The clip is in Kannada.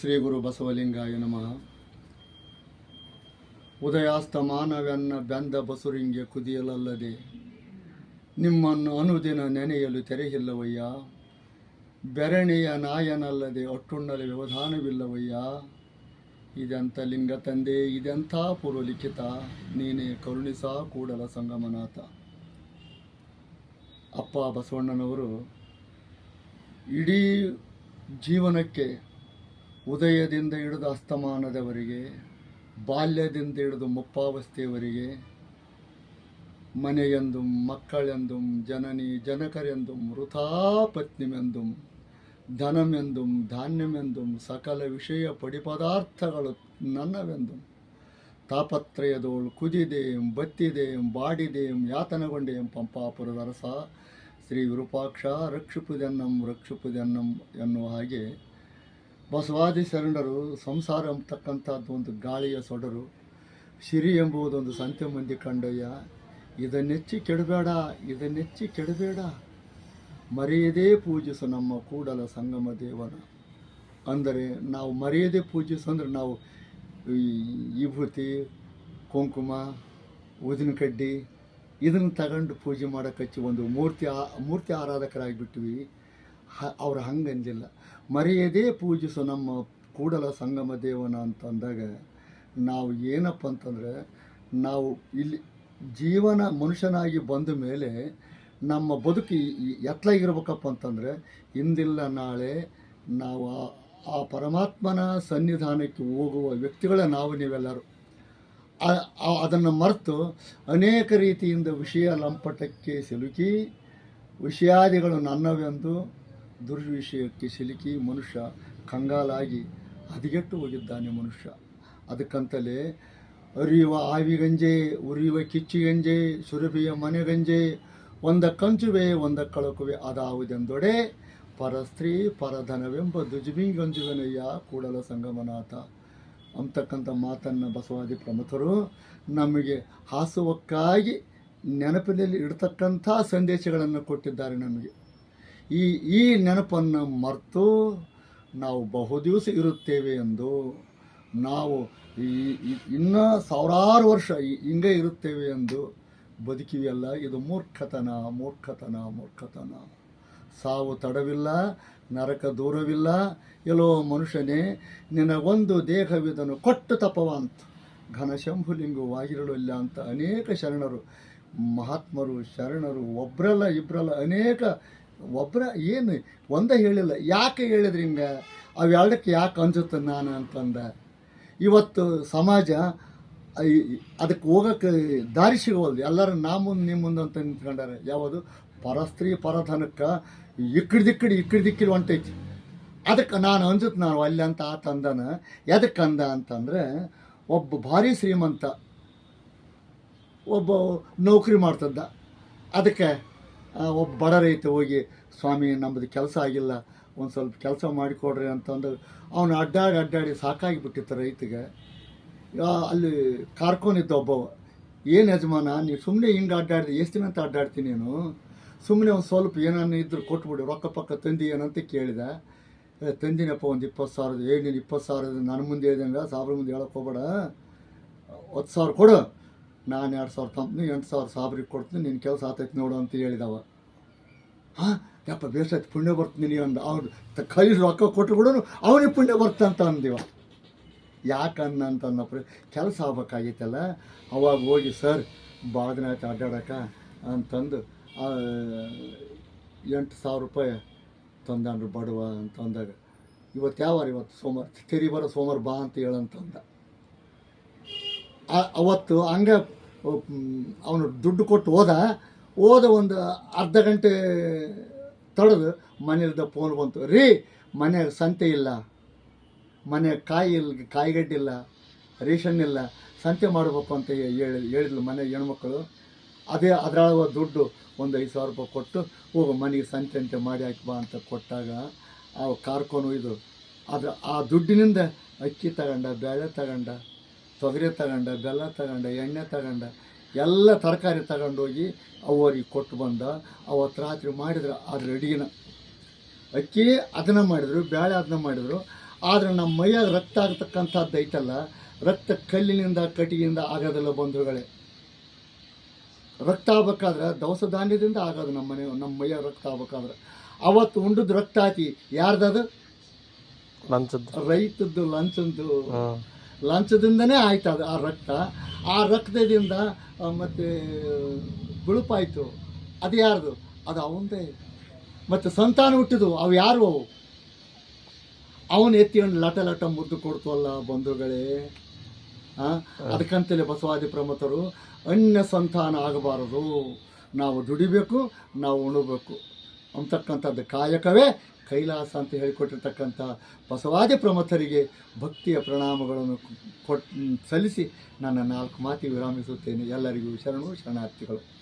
ಶ್ರೀ ಗುರು ಬಸವಲಿಂಗಾಯ ನಮಃ. ಉದಯಾಸ್ತಮಾನವೆನ್ನ ಬೆಂದ ಬಸುರಿಂಗೆ ಕುದಿಯಲಲ್ಲದೆ ನಿಮ್ಮನ್ನು ಅನುದಿನ ನೆನೆಯಲು ತೆರೆಯಿಲ್ಲವಯ್ಯ. ಬೆರಣಿಯ ನಾಯನಲ್ಲದೆ ಒಟ್ಟುಣ್ಣಲ ವ್ಯವಧಾನವಿಲ್ಲವಯ್ಯ. ಇದೆಂಥ ಲಿಂಗ ತಂದೆ ಇದೆಂಥ ಪೂರ್ವಲಿಖಿತ ನೀನೇ ಕರುಣಿಸ ಕೂಡಲ ಸಂಗಮನಾಥ. ಅಪ್ಪ ಬಸವಣ್ಣನವರು ಇಡೀ ಜೀವನಕ್ಕೆ ಉದಯದಿಂದ ಹಿಡಿದು ಅಸ್ತಮಾನದವರಿಗೆ, ಬಾಲ್ಯದಿಂದ ಹಿಡಿದು ಮುಪ್ಪಾವಸ್ಥೆಯವರಿಗೆ, ಮನೆಯೆಂದು, ಮಕ್ಕಳೆಂದು, ಜನನಿ, ಜನಕರೆಂದು ಮೃತಾಪತ್ನಿಮೆಂದು ಧನಮೆಂದು, ಧಾನ್ಯಮೆಂದು, ಸಕಲ ವಿಷಯ ಪಡಿಪದಾರ್ಥಗಳು ನನ್ನವೆಂದು. ತಾಪತ್ರಯದೋಳು ಕುದಿದೆ, ಬತ್ತಿದೆ, ಬಾಡಿದೆ, ಯಾತನಗೊಂಡೆ ಪಂಪಾಪುರದ ಅರಸ ಶ್ರೀ ವಿರೂಪಾಕ್ಷ ರಕ್ಷಿಪುದೆನ್ನಂ ರಕ್ಷಿಪುದೆನ್ನಂ ಎನ್ನುವ ಹಾಗೆ ಬಸವಾದಿ ಶರಣರು ಸಂಸಾರ ಅಂತಕ್ಕಂಥದ್ದು ಒಂದು ಗಾಳಿಯ ಸೊಡರು. ಸಿರಿ ಎಂಬುದೊಂದು ಸಂತೆ ಮಂದಿ ಕಂಡಯ್ಯ. ಇದನ್ನೆಚ್ಚಿ ಕೆಡಬೇಡ ಇದನ್ನೆಚ್ಚಿ ಕೆಡಬೇಡ. ಮರೆಯದೇ ಪೂಜಿಸು ನಮ್ಮ ಕೂಡಲ ಸಂಗಮ ದೇವರ. ಅಂದರೆ ನಾವು ಮರೆಯದೇ ಪೂಜಿಸು ಅಂದರೆ ನಾವು ವಿಭೂತಿ, ಕುಂಕುಮ ಊದಿನ ಕಡ್ಡಿ ಇದನ್ನು ತಗೊಂಡು ಪೂಜೆ ಮಾಡೋಕ್ಕಚ್ಚಿ ಒಂದು ಮೂರ್ತಿ ಮೂರ್ತಿ ಆರಾಧಕರಾಗಿಬಿಟ್ವಿ. ಹ ಅವ್ರು ಹಂಗಂದಿಲ್ಲ. ಮರೆಯದೇ ಪೂಜಿಸು ನಮ್ಮ ಕೂಡಲ ಸಂಗಮ ದೇವನ ಅಂತಂದಾಗ ನಾವು ಏನಪ್ಪ ಅಂತಂದರೆ ನಾವು ಇಲ್ಲಿ ಜೀವನ ಮನುಷ್ಯನಾಗಿ ಬಂದ ಮೇಲೆ ನಮ್ಮ ಬದುಕು ಎತ್ತಲಾಗಿರ್ಬೇಕಪ್ಪ ಅಂತಂದರೆ ಇಂದಿಲ್ಲ ನಾಳೆ ನಾವು ಆ ಪರಮಾತ್ಮನ ಸನ್ನಿಧಾನಕ್ಕೆ ಹೋಗುವ ವ್ಯಕ್ತಿಗಳ ನಾವು ನೀವೆಲ್ಲರೂ. ಅದನ್ನು ಮರೆತು ಅನೇಕ ರೀತಿಯಿಂದ ವಿಷಯ ಲಂಪಟಕ್ಕೆ ಸಿಲುಕಿ ವಿಷಯಾದಿಗಳು ನನ್ನವೆಂದು ದುರ್ವಿಷಯಕ್ಕೆ ಸಿಲುಕಿ ಮನುಷ್ಯ ಕಂಗಾಲಾಗಿ ಹದಿಗೆಟ್ಟು ಹೋಗಿದ್ದಾನೆ ಮನುಷ್ಯ. ಅದಕ್ಕಂತಲೇ, ಅರಿಯುವ ಆವಿಗಂಜೆ ಉರಿಯುವ ಕಿಚ್ಚಿಗಂಜೆ ಸುರಭಿಯ ಮನೆಗಂಜೆ ಒಂದ ಕಂಚುವೆ, ಒಂದ ಕಳಕುವೆ ಅದಾವುದೆಂದೊಡೆ, ಪರಸ್ತ್ರೀ ಪರಧನವೆಂಬ ದುಜುಬಿಂಗಂಜುವನಯ್ಯ ಕೂಡಲ ಸಂಗಮನಾಥ. ಅಂತಕ್ಕಂಥ ಮಾತನ್ನು ಬಸವಾದಿ ಪ್ರಮುಖರು ನಮಗೆ ಹಾಸುವಕ್ಕಾಗಿ ನೆನಪಿನಲ್ಲಿ ಇಡ್ತಕ್ಕಂಥ ಸಂದೇಶಗಳನ್ನು ಕೊಟ್ಟಿದ್ದಾರೆ ನಮಗೆ. ಈ ಈ ನೆನಪನ್ನು ಮರೆತು ನಾವು ಬಹುದಿವಸ ಇರುತ್ತೇವೆ ಎಂದು ನಾವು ಈ ಇನ್ನು ಸಾವಿರಾರು ವರ್ಷ ಹಿಂಗೆ ಇರುತ್ತೇವೆ ಎಂದು ಬದುಕಿವೆಯಲ್ಲ, ಇದು ಮೂರ್ಖತನ ಮೂರ್ಖತನ ಮೂರ್ಖತನ. ಸಾವು ತಡವಿಲ್ಲ, ನರಕ ದೂರವಿಲ್ಲ. ಎಲ್ಲೋ ಮನುಷ್ಯನೇ, ನಿನಗೊಂದು ದೇಹವಿದನು, ಕೊಟ್ಟು ತಪವಂತ ಘನಶಂಭುಲಿಂಗವಾಗಿರಲಿಲ್ಲ ಅಂತ ಅನೇಕ ಶರಣರು, ಮಹಾತ್ಮರು, ಶರಣರು, ಒಬ್ರಲ್ಲ ಇಬ್ಬರಲ್ಲ ಅನೇಕ ಒಬ್ಬರ ಏನು ಒಂದೇ ಹೇಳಿಲ್ಲ. ಯಾಕೆ ಹೇಳಿದ್ರಿ ಹಿಂಗೆ? ಅವೆರಡಕ್ಕೆ ಯಾಕೆ ಅನ್ಸುತ್ತೆ ನಾನು ಅಂತಂದ. ಇವತ್ತು ಸಮಾಜ ಅದಕ್ಕೆ ಹೋಗೋಕ್ಕೆ ದಾರಿ ಸಿಗೋವಲ್ದು. ಎಲ್ಲರೂ ನಾ ಮುಂದೆ ನಿಮ್ಮ ಮುಂದೆ ಅಂತ ನಿಂತ್ಕೊಂಡಾರೆ. ಯಾವುದು? ಪರಸ್ತ್ರೀ ಪರಧನಕ್ಕೆ ಇಕ್ಕಡಿ ದಿಕ್ಕಡಿ ಇಕ್ಕಡಿ ದಿಕ್ಕಿಲಿ ಹೊಂಟೈತಿ. ಅದಕ್ಕೆ ನಾನು ಅನ್ಸುತ್ತೆ ನಾನು ಅಲ್ಲಿ ಅಂತ ಆತ ಅಂದನ ಎದಕ್ಕೆ ಅಂದ ಅಂತಂದರೆ ಒಬ್ಬ ಭಾರಿ ಶ್ರೀಮಂತ ಒಬ್ಬ ನೌಕರಿ ಮಾಡ್ತದ್ದ. ಅದಕ್ಕೆ ಆ, ಒಬ್ಬ ಬಡ ರೈತ ಹೋಗಿ, ಸ್ವಾಮಿ ನಮ್ಮದು ಕೆಲಸ ಆಗಿಲ್ಲ, ಒಂದು ಸ್ವಲ್ಪ ಕೆಲಸ ಮಾಡಿಕೊಡ್ರಿ ಅಂತಂದು, ಅವನು ಅಡ್ಡಾಡಿ ಅಡ್ಡಾಡಿ ಸಾಕಾಗಿಬಿಟ್ಟಿತ್ತು ರೈತಗೆ. ಅಲ್ಲಿ ಕಾರ್ಕೊಂಡಿದ್ದ ಒಬ್ಬವ, ಏನು ಯಜಮಾನ, ನೀವು ಸುಮ್ಮನೆ ಹಿಂಗೆ ಅಡ್ಡಾಡಿದೆ, ಎಷ್ಟು ದಿನ ಅಂತ ಅಡ್ಡಾಡ್ತೀನಿ ನೀನು? ಸುಮ್ಮನೆ ಒಂದು ಸ್ವಲ್ಪ ಏನಾನ ಇದ್ರು ಕೊಟ್ಬಿಡು, ರೊಕ್ಕ ಪಕ್ಕ ತಂದಿ ಏನಂತ ಕೇಳಿದ. ತಂದಿನಪ್ಪ, ಒಂದು ಇಪ್ಪತ್ತು ಸಾವಿರದ, ಏ, ನೀನು ಇಪ್ಪತ್ತು ಸಾವಿರದ ನನ್ನ ಮುಂದೆ ಇದ್ದಂಗೆ ಸಾವಿರ ಮುಂದೆ ಹೇಳಕ್ಕೆ ಹೋಗ್ಬೇಡ. ಹತ್ತು ಸಾವಿರ ಕೊಡು ನಾನು ಎರಡು ಸಾವಿರ ತಂದು ಎಂಟು ಸಾವಿರ ಸಾಬ್ರಿಗೆ ಕೊಡ್ತೀನಿ ನಿನ್ನ ಕೆಲಸ ಆತೈತೆ ನೋಡು ಅಂತ ಹೇಳಿದವ. ಹಾಂ? ಯಪ್ಪ ಬೇಸಾಯ್ತು ಪುಣ್ಯ ಬರ್ತೀನಿ ಅಂದ. ಅವ್ರು ಕೈ ರೊಕ್ಕ ಕೊಟ್ಟು ಕೊಡೋನು ಅವನಿಗೆ ಪುಣ್ಯ ಬರ್ತಂತ ಅಂದಿವ. ಅಂತಂದಪ್ಪ ಕೆಲಸ ಆಗ್ಬೇಕಾಗಿತ್ತಲ್ಲ, ಅವಾಗ ಹೋಗಿ, ಸರ್ ಭಾಳ ಆಯ್ತು ಅಡ್ಡಾಡಕ ಅಂತಂದು ಎಂಟು ಸಾವಿರ ರೂಪಾಯಿ ತಂದಾನ್ರಿ ಬಡವ ಅಂತ ಅಂದಾಗ ಇವತ್ತು ಯಾವಾರ ಇವತ್ತು ಸೋಮವಾರ? ತೆರಿ ಬರೋ ಸೋಮವಾರ ಬಾ ಅಂತ ಹೇಳಂತಂದ ಅವತ್ತು ಹಂಗೆ ಅವನು ದುಡ್ಡು ಕೊಟ್ಟು ಹೋದ ಹೋದ ಒಂದು ಅರ್ಧ ಗಂಟೆ ತಡೆದು ಮನೆಯಲ್ದ ಫೋನ್ ಬಂತು. ರೀ, ಮನೆಯಾಗ ಸಂತೆ ಇಲ್ಲ. ಮನೆ ಕಾಯಿ ಇಲ್ಲ ಕಾಯಿಗಡ್ಡಿಲ್ಲ ರೇಷನ್ ಇಲ್ಲ. ಸಂತೆ ಮಾಡಬೇಕು ಅಂತ ಹೇಳಿ ಹೇಳಿದ್ಲು ಮನೆ ಹೆಣ್ಮಕ್ಳು. ಅದೇ ಅದರೊಳಗೆ ದುಡ್ಡು ಒಂದು ಐದು ಸಾವಿರ ರೂಪಾಯಿ ಕೊಟ್ಟು, ಹೋಗು ಮನೆಗೆ ಸಂತೆ ಅಂತೆ ಮಾಡಿ ಹಾಕಿ ಬಾ ಅಂತ ಕೊಟ್ಟಾಗ, ಆ ಕಾರ್ಕೊಂಡು ಇದು ಅದು ಆ ದುಡ್ಡಿನಿಂದ ಅಕ್ಕಿ ತಗೊಂಡ ಬೇಳೆ ತಗೊಂಡ ತೊಗರಿ ತಗೊಂಡ ಬೆಲ್ಲ ತಗೊಂಡ ಎಣ್ಣೆ ತಗೊಂಡ ಎಲ್ಲ ತರಕಾರಿ ತಗೊಂಡೋಗಿ ಅವರಿಗೆ ಕೊಟ್ಟು ಬಂದ. ಅವತ್ತು ರಾತ್ರಿ ಮಾಡಿದ್ರು ಅದ್ರ ಅಡಿಗೆನ. ಅಕ್ಕಿ ಅದನ್ನು ಮಾಡಿದರು ಬೇಳೆ ಅದನ್ನ ಮಾಡಿದರು. ಆದರೆ ನಮ್ಮ ಮೈಯಾಗ ರಕ್ತ ಆಗ್ತಕ್ಕಂಥದ್ದು ಐತಲ್ಲ ರಕ್ತ ಕಲ್ಲಿನಿಂದ ಕಟ್ಟಿಗೆಯಿಂದ ಆಗೋದಿಲ್ಲ ಬಂಧುಗಳೇ. ರಕ್ತ ಆಗ್ಬೇಕಾದ್ರೆ ದವಸ ಧಾನ್ಯದಿಂದ ಆಗೋದು ನಮ್ಮ ಮನೆ ನಮ್ಮ ಮೈಯಾಗ ರಕ್ತ ಆಗ್ಬೇಕಾದ್ರೆ. ಅವತ್ತು ಉಂಡದ್ದು ರಕ್ತ ಹಾಕಿ ಯಾರ್ದದು? ಲಂಚದ್ದು. ರೈತದ್ದು ಲಂಚದ್ದು. ಲಂಚದಿಂದನೇ ಆಯ್ತು ಅದು ಆ ರಕ್ತ. ಆ ರಕ್ತದಿಂದ ಮತ್ತೆ ಗುಳುಪಾಯ್ತು ಅದು ಯಾರ್ದು? ಅದು ಅವಂದೇ ಮತ್ತು ಸಂತಾನ ಹುಟ್ಟಿದು ಅವು ಯಾರು ಅವು? ಅವನು ಎತ್ತಿಕೊಂಡು ಲಟ ಲಟ ಮುದ್ದು ಕೊಡ್ತವಲ್ಲ ಬಂಧುಗಳೇ. ಅದಕ್ಕಂತಲೇ ಬಸವಾದಿ ಪ್ರಮತರು ಅನ್ಯ ಸಂತಾನ ಆಗಬಾರದು. ನಾವು ದುಡಿಬೇಕು, ನಾವು ಉಣಬೇಕು. ಅಂತಕ್ಕಂಥದ್ದು ಕಾಯಕವೇ ಕೈಲಾಸ ಅಂತ ಹೇಳಿಕೊಟ್ಟಿರ್ತಕ್ಕಂಥ ಬಸವಾದಿ ಪ್ರಮಥರಿಗೆ ಭಕ್ತಿಯ ಪ್ರಣಾಮಗಳನ್ನು ಕೊಟ್ ಸಲ್ಲಿಸಿ ನನ್ನ ನಾಲ್ಕು ಮಾತಿ ವಿರಾಮಿಸುತ್ತೇನೆ. ಎಲ್ಲರಿಗೂ ಶರಣು ಶರಣಾರ್ಥಿಗಳು.